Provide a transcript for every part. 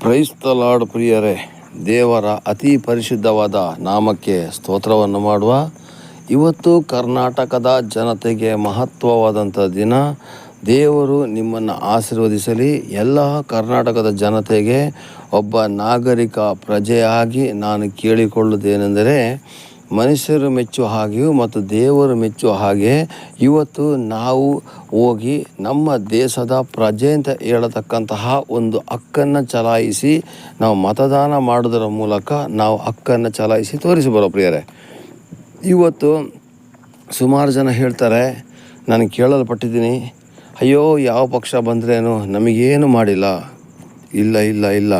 ಕ್ರೈಸ್ತಲಾಡ್ ಪ್ರಿಯರೇ, ದೇವರ ಅತಿ ಪರಿಶುದ್ಧವಾದ ನಾಮಕ್ಕೆ ಸ್ತೋತ್ರವನ್ನು ಮಾಡುವ ಇವತ್ತು ಕರ್ನಾಟಕದ ಜನತೆಗೆ ಮಹತ್ವವಾದಂಥ ದಿನ. ದೇವರು ನಿಮ್ಮನ್ನು ಆಶೀರ್ವದಿಸಲಿ. ಎಲ್ಲ ಕರ್ನಾಟಕದ ಜನತೆಗೆ ಒಬ್ಬ ನಾಗರಿಕ ಪ್ರಜೆಯಾಗಿ ನಾನು ಕೇಳಿಕೊಳ್ಳುವುದೇನೆಂದರೆ ಮನುಷ್ಯರು ಮೆಚ್ಚುವ ಹಾಗೆಯೂ ಮತ್ತು ದೇವರು ಮೆಚ್ಚುವ ಹಾಗೆ ಇವತ್ತು ನಾವು ಹೋಗಿ ನಮ್ಮ ದೇಶದ ಪ್ರಜೆ ಅಂತ ಹೇಳತಕ್ಕಂತಹ ಒಂದು ಹಕ್ಕನ್ನು ಚಲಾಯಿಸಿ ನಾವು ಮತದಾನ ಮಾಡೋದರ ಮೂಲಕ ನಾವು ಹಕ್ಕನ್ನು ಚಲಾಯಿಸಿ ತೋರಿಸಿ ಬರೋ ಪ್ರಿಯರೇ. ಇವತ್ತು ಸುಮಾರು ಜನ ಹೇಳ್ತಾರೆ, ನಾನು ಕೇಳಲ್ಪಟ್ಟಿದ್ದೀನಿ, ಅಯ್ಯೋ ಯಾವ ಪಕ್ಷ ಬಂದ್ರೇನು ನಮಗೇನು ಮಾಡಿಲ್ಲ. ಇಲ್ಲ ಇಲ್ಲ ಇಲ್ಲ.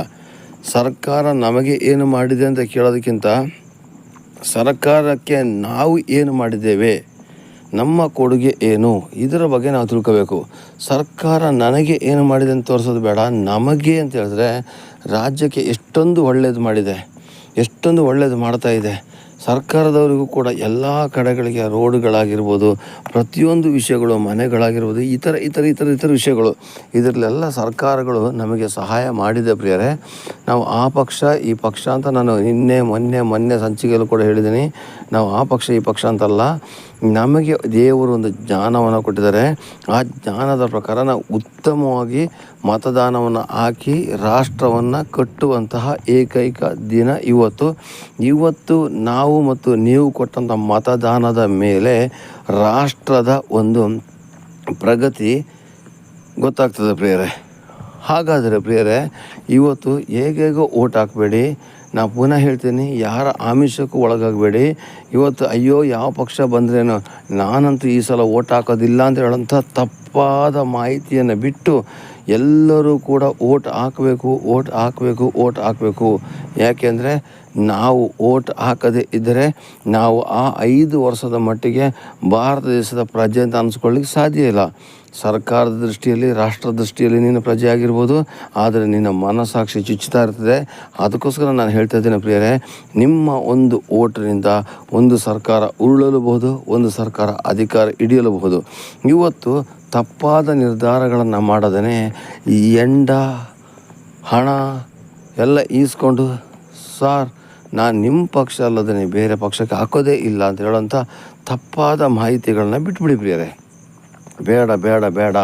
ಸರ್ಕಾರ ನಮಗೆ ಏನು ಮಾಡಿದೆ ಅಂತ ಕೇಳೋದಕ್ಕಿಂತ ಸರ್ಕಾರಕ್ಕೆ ನಾವು ಏನು ಮಾಡಿದ್ದೇವೆ, ನಮ್ಮ ಕೊಡುಗೆ ಏನು, ಇದರ ಬಗ್ಗೆ ನಾವು ತಿಳ್ಕೋಬೇಕು. ಸರ್ಕಾರ ನನಗೆ ಏನು ಮಾಡಿದೆ ಅಂತ ತೋರಿಸೋದು ಬೇಡ, ನಮಗೆ ಅಂತ ಹೇಳಿದ್ರೆ ರಾಜ್ಯಕ್ಕೆ ಎಷ್ಟೊಂದು ಒಳ್ಳೇದು ಮಾಡಿದೆ, ಎಷ್ಟೊಂದು ಒಳ್ಳೇದು ಮಾಡ್ತಾ ಇದೆ. ಸರ್ಕಾರದವರಿಗೂ ಕೂಡ ಎಲ್ಲ ಕಡೆಗಳಿಗೆ ರೋಡ್ಗಳಾಗಿರ್ಬೋದು, ಪ್ರತಿಯೊಂದು ವಿಷಯಗಳು, ಮನೆಗಳಾಗಿರ್ಬೋದು, ಈ ಥರ ಈ ಥರ ಈ ಥರ ಥರ ವಿಷಯಗಳು. ಇದರಲ್ಲೆಲ್ಲ ಸರ್ಕಾರಗಳು ನಮಗೆ ಸಹಾಯ ಮಾಡಿದೆ ಪ್ರಿಯರೇ. ನಾವು ಆ ಪಕ್ಷ, ಈ ಪಕ್ಷ ಅಂತ ನಾನು ನಿನ್ನೆ, ಮೊನ್ನೆ ಮೊನ್ನೆ ಸಂಚಿಕೆಯಲ್ಲೂ ಕೂಡ ಹೇಳಿದ್ದೀನಿ. ನಾವು ಆ ಪಕ್ಷ, ಈ ಪಕ್ಷ ಅಂತಲ್ಲ, ನಮಗೆ ದೇವರು ಒಂದು ಜ್ಞಾನವನ್ನು ಕೊಟ್ಟಿದ್ದಾರೆ. ಆ ಜ್ಞಾನದ ಪ್ರಕಾರ ನಾವು ಉತ್ತಮವಾಗಿ ಮತದಾನವನ್ನು ಹಾಕಿ ರಾಷ್ಟ್ರವನ್ನು ಕಟ್ಟುವಂತಹ ಏಕೈಕ ದಿನ ಇವತ್ತು. ಇವತ್ತು ನಾವು ಮತ್ತು ನೀವು ಕೊಟ್ಟಂಥ ಮತದಾನದ ಮೇಲೆ ರಾಷ್ಟ್ರದ ಒಂದು ಪ್ರಗತಿ ಗೊತ್ತಾಗ್ತದೆ ಪ್ರಿಯರೇ. ಹಾಗಾದರೆ ಪ್ರಿಯರೇ, ಇವತ್ತು ಹೇಗೇಗೋ ಓಟ್ ಹಾಕಬೇಡಿ ನಾನು ಪುನಃ ಹೇಳ್ತೀನಿ, ಯಾರ ಆಮಿಷಕ್ಕೂ ಒಳಗಾಗಬೇಡಿ. ಇವತ್ತು ಅಯ್ಯೋ, ಯಾವ ಪಕ್ಷ ಬಂದ್ರೇನು, ನಾನಂತೂ ಈ ಸಲ ಓಟ್ ಹಾಕೋದಿಲ್ಲ ಅಂತ ಹೇಳೋಂಥ ತಪ್ಪಾದ ಮಾಹಿತಿಯನ್ನು ಬಿಟ್ಟು ಎಲ್ಲರೂ ಕೂಡ ಓಟ್ ಹಾಕಬೇಕು ಓಟ್ ಹಾಕಬೇಕು ಓಟ್ ಹಾಕಬೇಕು. ಯಾಕೆಂದರೆ ನಾವು ಓಟ್ ಹಾಕದೇ ಇದ್ದರೆ ನಾವು ಆ ಐದು ವರ್ಷದ ಮಟ್ಟಿಗೆ ಭಾರತ ದೇಶದ ಪ್ರಜೆ ಅಂತ ಅನಿಸ್ಕೊಳ್ಳಿಕ್ಕೆ ಸಾಧ್ಯ ಇಲ್ಲ. ಸರ್ಕಾರದ ದೃಷ್ಟಿಯಲ್ಲಿ, ರಾಷ್ಟ್ರ ದೃಷ್ಟಿಯಲ್ಲಿ ನೀನು ಪ್ರಜೆ ಆಗಿರ್ಬೋದು, ಆದರೆ ನಿನ್ನ ಮನಸ್ಸಾಕ್ಷಿ ಚುಚ್ಚುತ್ತಾ ಇರ್ತದೆ. ಅದಕ್ಕೋಸ್ಕರ ನಾನು ಹೇಳ್ತಾ ಇದ್ದೇನೆ ಪ್ರಿಯರೇ, ನಿಮ್ಮ ಒಂದು ಓಟಿನಿಂದ ಒಂದು ಸರ್ಕಾರ ಉರುಳಲಬಹುದು, ಒಂದು ಸರ್ಕಾರ ಅಧಿಕಾರ ಹಿಡಿಯಲಬಹುದು. ಇವತ್ತು ತಪ್ಪಾದ ನಿರ್ಧಾರಗಳನ್ನು ಮಾಡದೇ ಎಂಡ, ಹಣ ಎಲ್ಲ ಈಸ್ಕೊಂಡು, ಸಾರ್ ನಾನು ನಿಮ್ಮ ಪಕ್ಷ ಅಲ್ಲದೇ ಬೇರೆ ಪಕ್ಷಕ್ಕೆ ಹಾಕೋದೇ ಇಲ್ಲ ಅಂತ ಹೇಳೋಂಥ ತಪ್ಪಾದ ಮಾಹಿತಿಗಳನ್ನ ಬಿಟ್ಬಿಡಿ ಪ್ರಿಯರೇ. ಬೇಡ ಬೇಡ ಬೇಡ.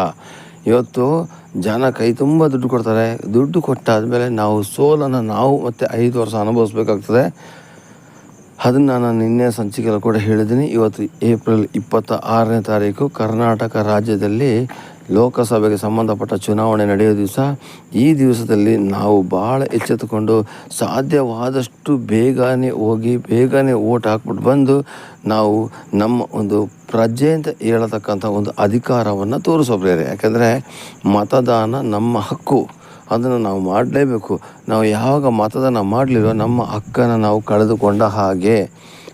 ಇವತ್ತು ಜನ ಕೈ ತುಂಬ ದುಡ್ಡು ಕೊಡ್ತಾರೆ. ದುಡ್ಡು ಕೊಟ್ಟಾದಮೇಲೆ ನಾವು ಸೋಲನ್ನು ನಾವು ಮತ್ತೆ ಐದು ವರ್ಷ ಅನುಭವಿಸ್ಬೇಕಾಗ್ತದೆ. ಅದನ್ನು ನಾನು ನಿನ್ನೆ ಸಂಚಿಕೆಯಲ್ಲಿ ಕೂಡ ಹೇಳಿದ್ದೀನಿ. ಇವತ್ತು ಏಪ್ರಿಲ್ ಇಪ್ಪತ್ತ ಆರನೇ ತಾರೀಕು ಕರ್ನಾಟಕ ರಾಜ್ಯದಲ್ಲಿ ಲೋಕಸಭೆಗೆ ಸಂಬಂಧಪಟ್ಟ ಚುನಾವಣೆ ನಡೆಯೋ ದಿವಸ, ಈ ದಿವಸದಲ್ಲಿ ನಾವು ಭಾಳ ಎಚ್ಚೆತ್ತುಕೊಂಡು ಸಾಧ್ಯವಾದಷ್ಟು ಬೇಗನೆ ಹೋಗಿ, ಬೇಗನೆ ಓಟ್ ಹಾಕ್ಬಿಟ್ಟು ಬಂದು ನಾವು ನಮ್ಮ ಒಂದು ಪ್ರಜೆ ಅಂತ ಹೇಳತಕ್ಕಂಥ ಒಂದು ಅಧಿಕಾರವನ್ನು ತೋರಿಸೋ ಯಾಕೆಂದರೆ ಯಾಕಂದರೆ ಮತದಾನ ನಮ್ಮ ಹಕ್ಕು. ಅದನ್ನು ನಾವು ಮಾಡಲೇಬೇಕು. ನಾವು ಯಾವಾಗ ಮತದಾನ ಮಾಡಲಿರೋ ನಮ್ಮ ಹಕ್ಕನ್ನು ನಾವು ಕಳೆದುಕೊಂಡ ಹಾಗೆ.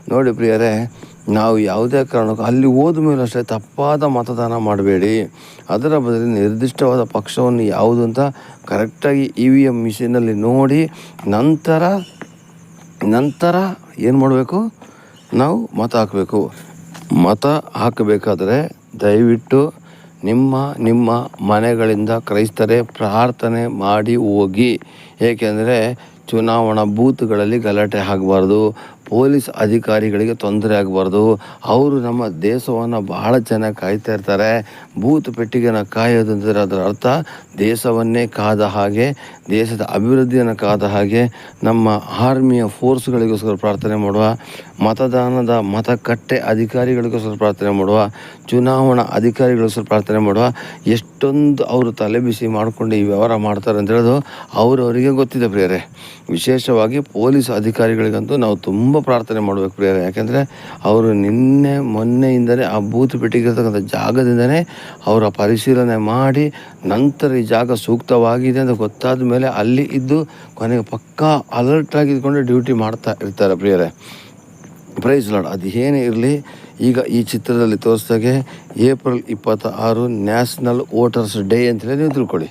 ನೋಡಿ ಪ್ರಿಯರೇ, ನಾವು ಯಾವುದೇ ಕಾರಣಕ್ಕೂ ಅಲ್ಲಿ ಹೋದ ಮೇಲೆ ಅಷ್ಟೇ ತಪ್ಪಾದ ಮತದಾನ ಮಾಡಬೇಡಿ. ಅದರ ಬದಲು ನಿರ್ದಿಷ್ಟವಾದ ಪಕ್ಷವನ್ನು ಯಾವುದು ಅಂತ ಕರೆಕ್ಟಾಗಿ ಇ ವಿ ಎಂ ಮಿಷಿನಲ್ಲಿ ನೋಡಿ, ನಂತರ ನಂತರ ಏನು ಮಾಡಬೇಕು? ನಾವು ಮತ ಹಾಕಬೇಕು. ಮತ ಹಾಕಬೇಕಾದ್ರೆ ದಯವಿಟ್ಟು ನಿಮ್ಮ ನಿಮ್ಮ ಮನೆಗಳಿಂದ ಕ್ರೈಸ್ತರೇ ಪ್ರಾರ್ಥನೆ ಮಾಡಿ ಹೋಗಿ. ಏಕೆಂದರೆ ಚುನಾವಣಾ ಬೂತ್ಗಳಲ್ಲಿ ಗಲಾಟೆ ಆಗಬಾರ್ದು, ಪೊಲೀಸ್ ಅಧಿಕಾರಿಗಳಿಗೆ ತೊಂದರೆ ಆಗಬಾರ್ದು. ಅವರು ನಮ್ಮ ದೇಶವನ್ನು ಬಹಳ ಚೆನ್ನಾಗಿ ಕಾಯ್ತಾ ಇರ್ತಾರೆ. ಬೂತ್ ಪೆಟ್ಟಿಗೆನ ಕಾಯೋದು ಅಂದರೆ ಅದರ ಅರ್ಥ, ದೇಶವನ್ನೇ ಕಾದ ಹಾಗೆ, ದೇಶದ ಅಭಿವೃದ್ಧಿಯನ್ನು ಕಾದ ಹಾಗೆ ನಮ್ಮ ಆರ್ಮಿಯ ಫೋರ್ಸ್ಗಳಿಗೋಸ್ಕರ ಪ್ರಾರ್ಥನೆ ಮಾಡುವ ಮತದಾನದ ಮತಕಟ್ಟೆ ಅಧಿಕಾರಿಗಳಿಗೋಸ್ಕರ ಪ್ರಾರ್ಥನೆ ಮಾಡುವ, ಚುನಾವಣಾ ಅಧಿಕಾರಿಗಳಿಗೋಸ್ಕರ ಪ್ರಾರ್ಥನೆ ಮಾಡುವ, ಎಷ್ಟೊಂದು ಅವರು ತಲೆ ಬಿಸಿ ಮಾಡಿಕೊಂಡು ಈ ವ್ಯವಹಾರ ಮಾಡ್ತಾರೆ ಅಂತ ಹೇಳೋದು ಅವರವರಿಗೆ ಗೊತ್ತಿದೆ ಪ್ರಿಯರೇ. ವಿಶೇಷವಾಗಿ ಪೊಲೀಸ್ ಅಧಿಕಾರಿಗಳಿಗಂತೂ ನಾವು ತುಂಬ ಪ್ರಾರ್ಥನೆ ಮಾಡಬೇಕು ಪ್ರಿಯರೇ. ಯಾಕೆಂದರೆ ಅವರು ನಿನ್ನೆ, ಮೊನ್ನೆಯಿಂದಲೇ ಆ ಬೂತ್ ಪೆಟ್ಟಿಗಿರ್ತಕ್ಕಂಥ ಜಾಗದಿಂದನೇ ಅವರ ಪರಿಶೀಲನೆ ಮಾಡಿ ನಂತರ ಈ ಜಾಗ ಸೂಕ್ತವಾಗಿದೆ ಅಂತ ಗೊತ್ತಾದ ಮೇಲೆ ಅಲ್ಲಿ ಇದ್ದು ಕೊನೆಗೆ ಪಕ್ಕಾ ಅಲರ್ಟ್ ಆಗಿದ್ಕೊಂಡು ಡ್ಯೂಟಿ ಮಾಡ್ತಾ ಇರ್ತಾರೆ ಪ್ರಿಯರೇ. ಪ್ರೈಸ್ ಲಾಡ್ ಅದು ಏನೇ ಇರಲಿ, ಈಗ ಈ ಚಿತ್ರದಲ್ಲಿ ತೋರಿಸ್ದಾಗೆ ಏಪ್ರಿಲ್ ಇಪ್ಪತ್ತ ಆರು ನ್ಯಾಷನಲ್ ವೋಟರ್ಸ್ ಡೇ ಅಂತೇಳಿ ನೀವು ತಿಳ್ಕೊಳ್ಳಿ.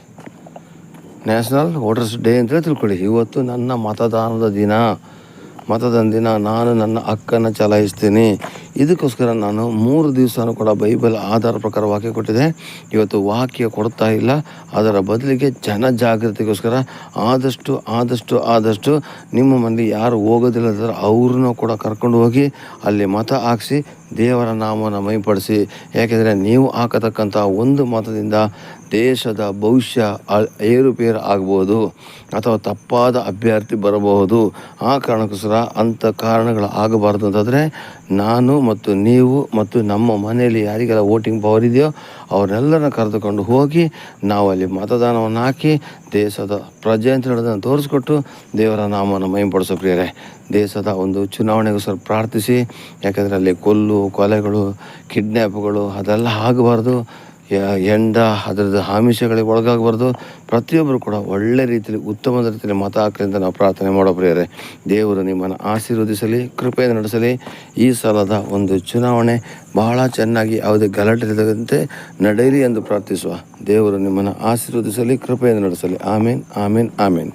ನ್ಯಾಷನಲ್ ವೋಟರ್ಸ್ ಡೇ ಅಂತೇಳಿ ತಿಳ್ಕೊಳ್ಳಿ. ಇವತ್ತು ನನ್ನ ಮತದಾನದ ದಿನ. ಮತದಾನ ದಿನ ನಾನು ನನ್ನ ಹಕ್ಕನ್ನು ಚಲಾಯಿಸ್ತೀನಿ. ಇದಕ್ಕೋಸ್ಕರ ನಾನು ಮೂರು ದಿವಸನೂ ಕೂಡ ಬೈಬಲ್ ಆಧಾರ ಪ್ರಕಾರ ವಾಕ್ಯ ಕೊಟ್ಟಿದೆ. ಇವತ್ತು ವಾಕ್ಯ ಕೊಡ್ತಾ ಇಲ್ಲ. ಅದರ ಬದಲಿಗೆ ಜನ ಜಾಗೃತಿಗೋಸ್ಕರ ಆದಷ್ಟು ಆದಷ್ಟು ಆದಷ್ಟು ನಿಮ್ಮ ಮನೆಯಲ್ಲಿ ಯಾರು ಹೋಗೋದಿಲ್ಲ ಅವ್ರನ್ನೂ ಕೂಡ ಕರ್ಕೊಂಡು ಹೋಗಿ ಅಲ್ಲಿ ಮತ ಹಾಕಿಸಿ, ದೇವರ ನಾಮವನ್ನು ಮೈಪಡಿಸಿ ಯಾಕೆಂದರೆ ನೀವು ಹಾಕತಕ್ಕಂಥ ಒಂದು ಮತದಿಂದ ದೇಶದ ಭವಿಷ್ಯ ಏರುಪೇರು ಆಗ್ಬೋದು. ಅಥವಾ ತಪ್ಪಾದ ಅಭ್ಯರ್ಥಿ ಬರಬಹುದು. ಆ ಕಾರಣಕ್ಕೋಸ್ಕರ ಅಂಥ ಕಾರಣಗಳು ಆಗಬಾರ್ದು ಅಂತಂದರೆ ನಾನು ಮತ್ತು ನೀವು ಮತ್ತು ನಮ್ಮ ಮನೆಯಲ್ಲಿ ಯಾರಿಗೆಲ್ಲ ವೋಟಿಂಗ್ ಪವರ್ ಇದೆಯೋ ಅವರೆಲ್ಲರನ್ನ ಕರೆದುಕೊಂಡು ಹೋಗಿ ನಾವು ಅಲ್ಲಿ ಮತದಾನವನ್ನು ಹಾಕಿ ದೇಶದ ಪ್ರಜೆ ಅಂತ ಹೇಳೋದನ್ನು ತೋರಿಸ್ಕೊಟ್ಟು ದೇವರ ನಾಮವನ್ನು ಮೈಂಪಡಿಸೋ ಪ್ರಿಯರೇ, ದೇಶದ ಒಂದು ಚುನಾವಣೆಗೋಸ್ಕರ ಪ್ರಾರ್ಥಿಸಿ. ಯಾಕಂದರೆ ಅಲ್ಲಿ ಕೊಲ್ಲು, ಕೊಲೆಗಳು ಕಿಡ್ನ್ಯಾಪ್ಗಳು ಅದೆಲ್ಲ ಆಗಬಾರ್ದು. ಎಂಡ, ಅದರದ್ದು ಆಮಿಷಗಳಿಗೆ ಒಳಗಾಗಬಾರ್ದು. ಪ್ರತಿಯೊಬ್ಬರು ಕೂಡ ಒಳ್ಳೆ ರೀತಿಯಲ್ಲಿ ಉತ್ತಮದ ರೀತಿಯಲ್ಲಿ ಮತ ಹಾಕಲಿ ಅಂತ ನಾವು ಪ್ರಾರ್ಥನೆ ಮಾಡೋ ಪ್ರಿಯರೇ. ದೇವರು ನಿಮ್ಮನ್ನು ಆಶೀರ್ವದಿಸಲಿ, ಕೃಪೆಯನ್ನು ನಡೆಸಲಿ. ಈ ಸಲದ ಒಂದು ಚುನಾವಣೆ ಬಹಳ ಚೆನ್ನಾಗಿ ಯಾವುದೇ ಗಲಾಟೆ ಇಲ್ಲದಂತೆ ನಡೆಯಲಿ ಎಂದು ಪ್ರಾರ್ಥಿಸುವ ದೇವರು ನಿಮ್ಮನ್ನು ಆಶೀರ್ವದಿಸಲಿ, ಕೃಪೆಯನ್ನು ನಡೆಸಲಿ. ಆಮೇನ್ ಆಮೇನ್ ಆಮೇನ್.